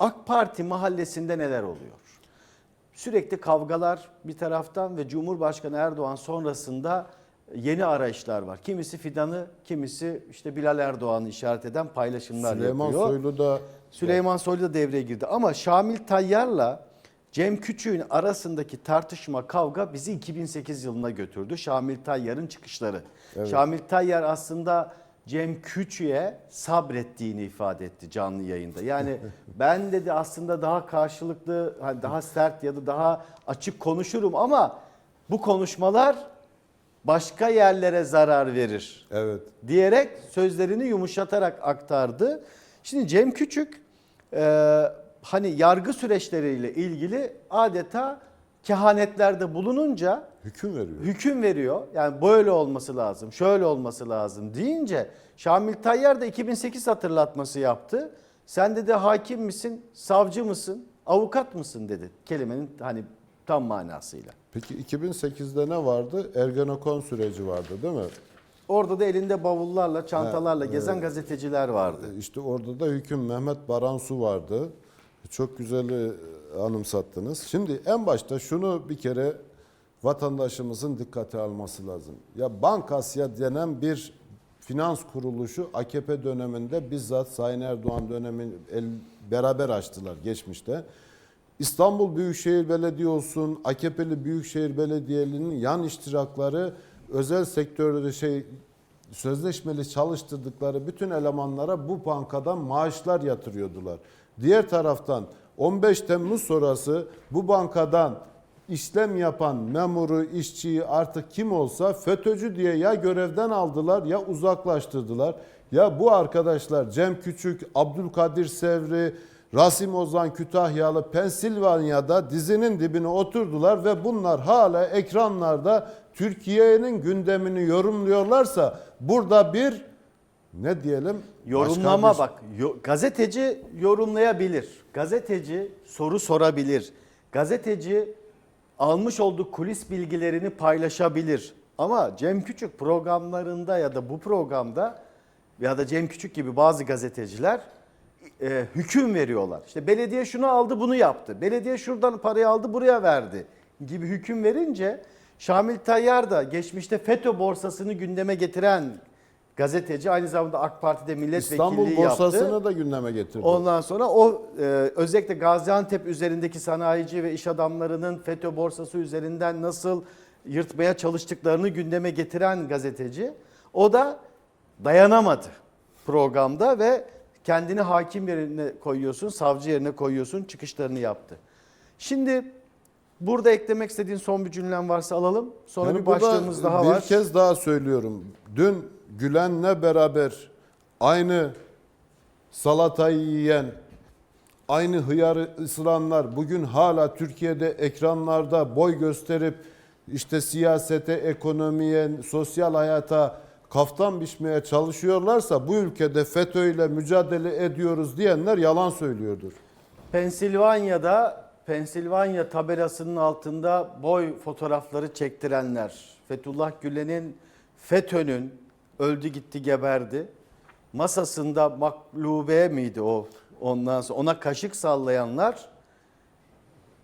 AK Parti mahallesinde neler oluyor? Sürekli kavgalar bir taraftan ve Cumhurbaşkanı Erdoğan sonrasında yeni arayışlar var. Kimisi Fidan'ı, kimisi işte Bilal Erdoğan'ı işaret eden paylaşımlar Süleyman yapıyor. Soylu da Süleyman Soylu da devreye girdi. Ama Şamil Tayyar'la Cem Küçük'ün arasındaki tartışma, kavga bizi 2008 yılına götürdü. Şamil Tayyar'ın çıkışları. Şamil Tayyar aslında Cem Küçük'e sabrettiğini ifade etti canlı yayında. Yani ben dedi aslında daha karşılıklı, hani daha sert ya da daha açık konuşurum ama bu konuşmalar başka yerlere zarar verir evet diyerek sözlerini yumuşatarak aktardı. Şimdi Cem Küçük e, hani yargı süreçleriyle ilgili adeta kehanetlerde bulununca hüküm veriyor. hüküm veriyor. Yani böyle olması lazım, şöyle olması lazım deyince Şamil Tayyar da 2008 hatırlatması yaptı. Sen dedi hakim misin, savcı mısın, avukat mısın dedi kelimenin hani tam manasıyla. Peki 2008'de ne vardı? Ergenekon süreci vardı değil mi? Orada da elinde bavullarla, çantalarla gezen gazeteciler vardı. E, İşte orada da hüküm Mehmet Baransu vardı. Çok güzel e, anımsattınız. Şimdi en başta şunu bir kere vatandaşımızın dikkate alması lazım. Ya Bankasya denen bir finans kuruluşu AKP döneminde bizzat Sayın Erdoğan dönemin el, beraber açtılar geçmişte. İstanbul Büyükşehir Belediye olsun, AKP'li Büyükşehir Belediyelerinin yan iştirakları özel sektörde şey sözleşmeli çalıştırdıkları bütün elemanlara bu bankadan maaşlar yatırıyordular. Diğer taraftan 15 Temmuz sonrası bu bankadan işlem yapan memuru, işçiyi artık kim olsa FETÖ'cü diye ya görevden aldılar ya uzaklaştırdılar. Ya bu arkadaşlar Cem Küçük, Abdülkadir Sevri, Rasim Ozan Kütahyalı Pensilvanya'da dizinin dibine oturdular ve bunlar hala ekranlarda Türkiye'nin gündemini yorumluyorlarsa burada bir ne diyelim Yorumlama başka bir- bak. yo- gazeteci yorumlayabilir. Gazeteci soru sorabilir. Gazeteci almış olduğu kulis bilgilerini paylaşabilir. Ama Cem Küçük programlarında ya da bu programda ya da Cem Küçük gibi bazı gazeteciler e, hüküm veriyorlar. İşte belediye şunu aldı bunu yaptı. Belediye şuradan parayı aldı buraya verdi gibi hüküm verince Şamil Tayyar da geçmişte FETÖ borsasını gündeme getiren gazeteci aynı zamanda AK Parti'de milletvekilliği İstanbul yaptı. borsasını da gündeme getirdi. Ondan sonra o e, özellikle Gaziantep üzerindeki sanayici ve iş adamlarının FETÖ borsası üzerinden nasıl yırtmaya çalıştıklarını gündeme getiren gazeteci. O da dayanamadı programda ve kendini hakim yerine koyuyorsun, savcı yerine koyuyorsun çıkışlarını yaptı. Şimdi burada eklemek istediğin son bir cümlen varsa alalım. Sonra Yani bir başlığımız daha bir var. kez daha söylüyorum. Dün Gülen'le beraber aynı salatayı yiyen, aynı hıyarı ısıranlar bugün hala Türkiye'de ekranlarda boy gösterip işte siyasete, ekonomiye, sosyal hayata kaftan biçmeye çalışıyorlarsa bu ülkede FETÖ ile mücadele ediyoruz diyenler yalan söylüyordur. Pensilvanya'da Pensilvanya tabelasının altında boy fotoğrafları çektirenler, Fethullah Gülen'in FETÖ'nün öldü gitti geberdi masasında maklube miydi o ondan sonra ona kaşık sallayanlar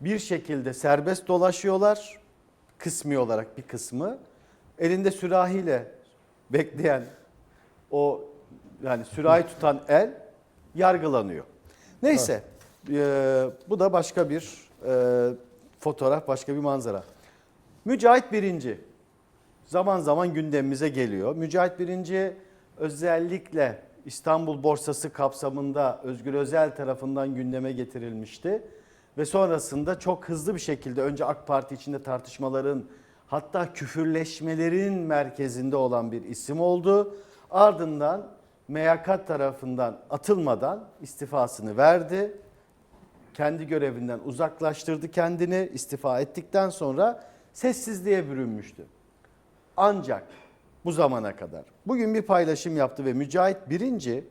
bir şekilde serbest dolaşıyorlar kısmi olarak bir kısmı elinde sürahiyle bekleyen o yani sürahi tutan el yargılanıyor. Neyse e, bu da başka bir e, fotoğraf başka bir manzara. Mücahit Birinci zaman zaman gündemimize geliyor. Mücahit Birinci özellikle İstanbul borsası kapsamında Özgür Özel tarafından gündeme getirilmişti. Ve sonrasında çok hızlı bir şekilde önce AK Parti içinde tartışmaların hatta küfürleşmelerin merkezinde olan bir isim oldu. Ardından MYK tarafından atılmadan istifasını verdi. Kendi görevinden uzaklaştırdı kendini istifa ettikten sonra sessizliğe bürünmüştü. Ancak bu zamana kadar bugün bir paylaşım yaptı ve Mücahit Birinci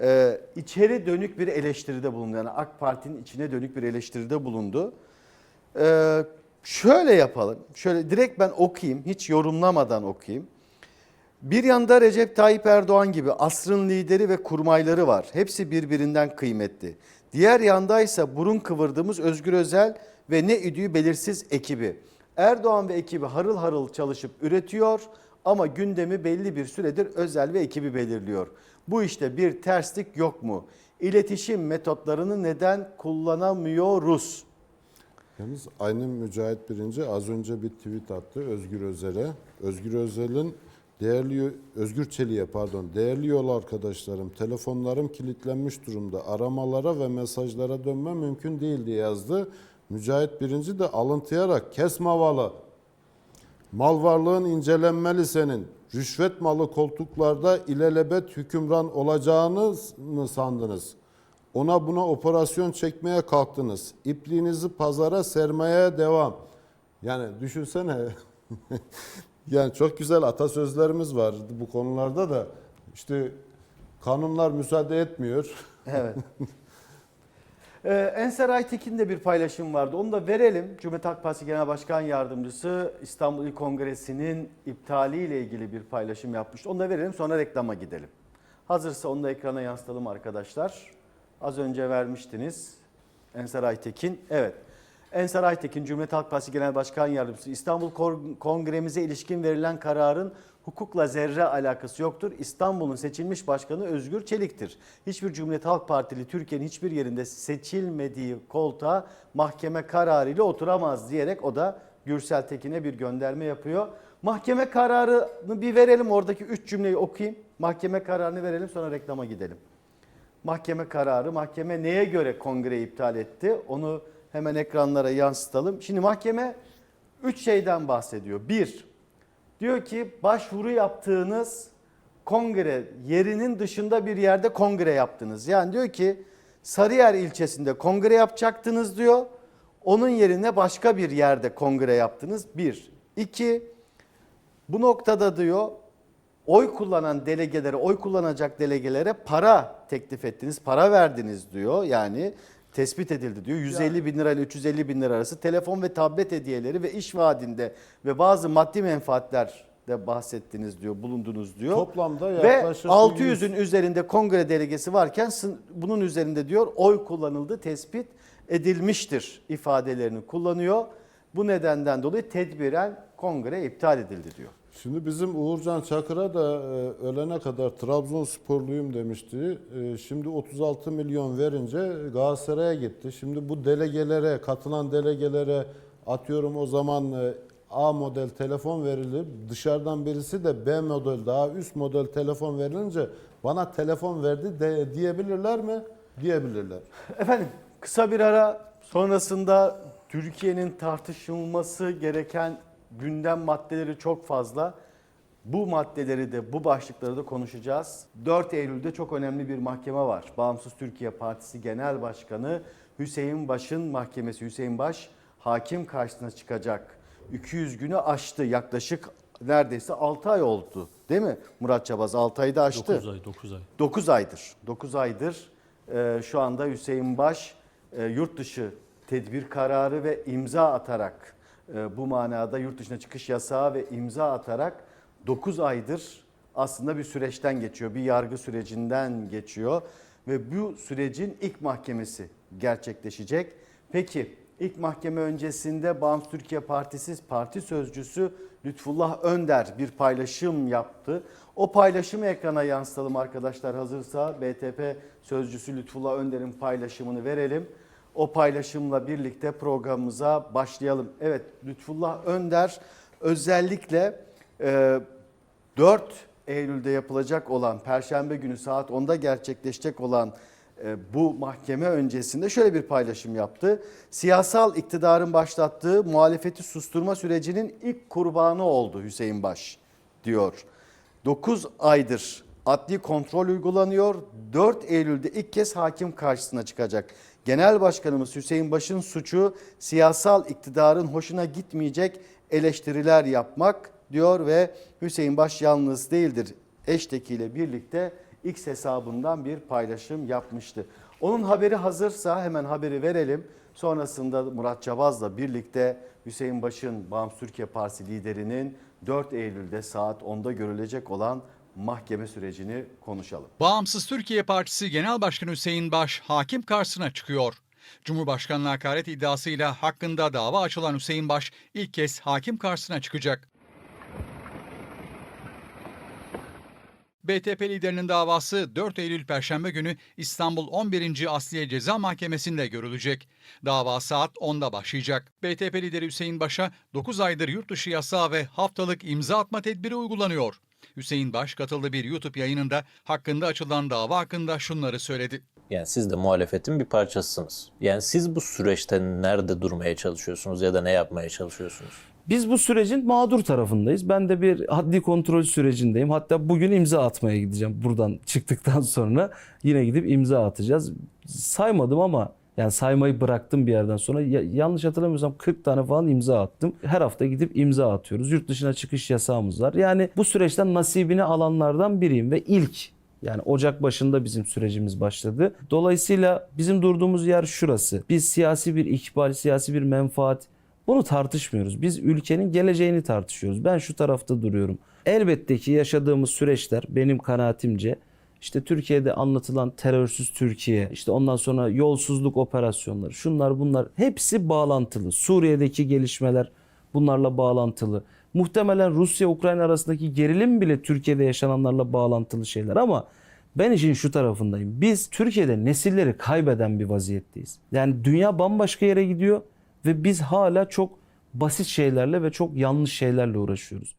e, içeri dönük bir eleştiride bulundu. Yani AK Parti'nin içine dönük bir eleştiride bulundu. E, şöyle yapalım. Şöyle direkt ben okuyayım. Hiç yorumlamadan okuyayım. Bir yanda Recep Tayyip Erdoğan gibi asrın lideri ve kurmayları var. Hepsi birbirinden kıymetli. Diğer yandaysa burun kıvırdığımız Özgür Özel ve ne üdüğü belirsiz ekibi. Erdoğan ve ekibi harıl harıl çalışıp üretiyor ama gündemi belli bir süredir Özel ve ekibi belirliyor. Bu işte bir terslik yok mu? İletişim metotlarını neden kullanamıyoruz? Yalnız aynı Mücahit Birinci az önce bir tweet attı Özgür Özel'e. Özgür Özel'in değerli Özgür Çelik'e pardon değerli yol arkadaşlarım telefonlarım kilitlenmiş durumda aramalara ve mesajlara dönme mümkün değil diye yazdı. Mücahit Birinci de alıntıyarak kesme havalı. Mal varlığın incelenmeli senin. Rüşvet malı koltuklarda ilelebet hükümran olacağını mı sandınız? Ona buna operasyon çekmeye kalktınız. İpliğinizi pazara sermeye devam. Yani düşünsene. yani çok güzel atasözlerimiz var bu konularda da. İşte kanunlar müsaade etmiyor. Evet. Ee, Ensar Aytekin de bir paylaşım vardı. Onu da verelim. Cumhuriyet Halk Partisi Genel Başkan Yardımcısı İstanbul İl Kongresi'nin iptaliyle ilgili bir paylaşım yapmıştı. Onu da verelim sonra reklama gidelim. Hazırsa onu da ekrana yansıtalım arkadaşlar. Az önce vermiştiniz. Ensar Aytekin. Evet. Ensar Aytekin Cumhuriyet Halk Partisi Genel Başkan Yardımcısı İstanbul Kongremize ilişkin verilen kararın hukukla zerre alakası yoktur. İstanbul'un seçilmiş başkanı Özgür Çelik'tir. Hiçbir Cumhuriyet Halk Partili Türkiye'nin hiçbir yerinde seçilmediği koltuğa mahkeme kararıyla oturamaz diyerek o da Gürsel Tekin'e bir gönderme yapıyor. Mahkeme kararını bir verelim oradaki üç cümleyi okuyayım. Mahkeme kararını verelim sonra reklama gidelim. Mahkeme kararı, mahkeme neye göre kongreyi iptal etti? Onu hemen ekranlara yansıtalım. Şimdi mahkeme üç şeyden bahsediyor. Bir, diyor ki başvuru yaptığınız kongre yerinin dışında bir yerde kongre yaptınız. Yani diyor ki Sarıyer ilçesinde kongre yapacaktınız diyor. Onun yerine başka bir yerde kongre yaptınız. Bir. İki, bu noktada diyor oy kullanan delegelere, oy kullanacak delegelere para teklif ettiniz, para verdiniz diyor. Yani tespit edildi diyor. 150 bin lira ile 350 bin lira arası telefon ve tablet hediyeleri ve iş vaadinde ve bazı maddi menfaatler de bahsettiniz diyor, bulundunuz diyor. Toplamda ve yaklaşık 600'ün üzerinde kongre delegesi varken bunun üzerinde diyor oy kullanıldı, tespit edilmiştir ifadelerini kullanıyor. Bu nedenden dolayı tedbiren kongre iptal edildi diyor. Şimdi bizim Uğurcan Çakır'a da e, ölene kadar Trabzonsporluyum demişti. E, Şimdi 36 milyon verince Galatasaray'a gitti. Şimdi bu delegelere, katılan delegelere atıyorum o zaman e, A model telefon verilir. Dışarıdan birisi de B model daha üst model telefon verilince bana telefon verdi de, diyebilirler mi? Diyebilirler. Efendim kısa bir ara sonrasında Türkiye'nin tartışılması gereken gündem maddeleri çok fazla. Bu maddeleri de bu başlıkları da konuşacağız. 4 Eylül'de çok önemli bir mahkeme var. Bağımsız Türkiye Partisi Genel Başkanı Hüseyin Baş'ın mahkemesi Hüseyin Baş hakim karşısına çıkacak. 200 günü aştı yaklaşık neredeyse 6 ay oldu değil mi Murat Çabaz 6 ayda aştı. 9 ay, 9 ay. 9 aydır. 9 aydır e, şu anda Hüseyin Baş e, yurt dışı tedbir kararı ve imza atarak bu manada yurt dışına çıkış yasağı ve imza atarak 9 aydır aslında bir süreçten geçiyor. Bir yargı sürecinden geçiyor ve bu sürecin ilk mahkemesi gerçekleşecek. Peki ilk mahkeme öncesinde Bağımsız Türkiye Partisi parti sözcüsü Lütfullah Önder bir paylaşım yaptı. O paylaşımı ekrana yansıtalım arkadaşlar hazırsa. BTP sözcüsü Lütfullah Önder'in paylaşımını verelim. O paylaşımla birlikte programımıza başlayalım. Evet Lütfullah Önder özellikle e, 4 Eylül'de yapılacak olan Perşembe günü saat 10'da gerçekleşecek olan e, bu mahkeme öncesinde şöyle bir paylaşım yaptı. Siyasal iktidarın başlattığı muhalefeti susturma sürecinin ilk kurbanı oldu Hüseyin Baş diyor. 9 aydır adli kontrol uygulanıyor. 4 Eylül'de ilk kez hakim karşısına çıkacak. Genel Başkanımız Hüseyin Baş'ın suçu siyasal iktidarın hoşuna gitmeyecek eleştiriler yapmak diyor ve Hüseyin Baş yalnız değildir. Eştekiyle birlikte X hesabından bir paylaşım yapmıştı. Onun haberi hazırsa hemen haberi verelim. Sonrasında Murat Çabaz'la birlikte Hüseyin Baş'ın Bağımsız Türkiye Partisi liderinin 4 Eylül'de saat 10'da görülecek olan mahkeme sürecini konuşalım. Bağımsız Türkiye Partisi Genel Başkanı Hüseyin Baş hakim karşısına çıkıyor. Cumhurbaşkanlığı hakaret iddiasıyla hakkında dava açılan Hüseyin Baş ilk kez hakim karşısına çıkacak. BTP liderinin davası 4 Eylül Perşembe günü İstanbul 11. Asliye Ceza Mahkemesi'nde görülecek. Dava saat 10'da başlayacak. BTP lideri Hüseyin Baş'a 9 aydır yurt dışı yasağı ve haftalık imza atma tedbiri uygulanıyor. Hüseyin Baş katıldığı bir YouTube yayınında hakkında açılan dava hakkında şunları söyledi. Yani siz de muhalefetin bir parçasısınız. Yani siz bu süreçte nerede durmaya çalışıyorsunuz ya da ne yapmaya çalışıyorsunuz? Biz bu sürecin mağdur tarafındayız. Ben de bir haddi kontrol sürecindeyim. Hatta bugün imza atmaya gideceğim. Buradan çıktıktan sonra yine gidip imza atacağız. Saymadım ama yani saymayı bıraktım bir yerden sonra. Ya- yanlış hatırlamıyorsam 40 tane falan imza attım. Her hafta gidip imza atıyoruz. Yurt dışına çıkış yasağımız var. Yani bu süreçten nasibini alanlardan biriyim ve ilk yani Ocak başında bizim sürecimiz başladı. Dolayısıyla bizim durduğumuz yer şurası. Biz siyasi bir ikbal, siyasi bir menfaat bunu tartışmıyoruz. Biz ülkenin geleceğini tartışıyoruz. Ben şu tarafta duruyorum. Elbette ki yaşadığımız süreçler benim kanaatimce işte Türkiye'de anlatılan terörsüz Türkiye, işte ondan sonra yolsuzluk operasyonları, şunlar bunlar hepsi bağlantılı. Suriye'deki gelişmeler bunlarla bağlantılı. Muhtemelen Rusya-Ukrayna arasındaki gerilim bile Türkiye'de yaşananlarla bağlantılı şeyler ama ben işin şu tarafındayım. Biz Türkiye'de nesilleri kaybeden bir vaziyetteyiz. Yani dünya bambaşka yere gidiyor ve biz hala çok basit şeylerle ve çok yanlış şeylerle uğraşıyoruz.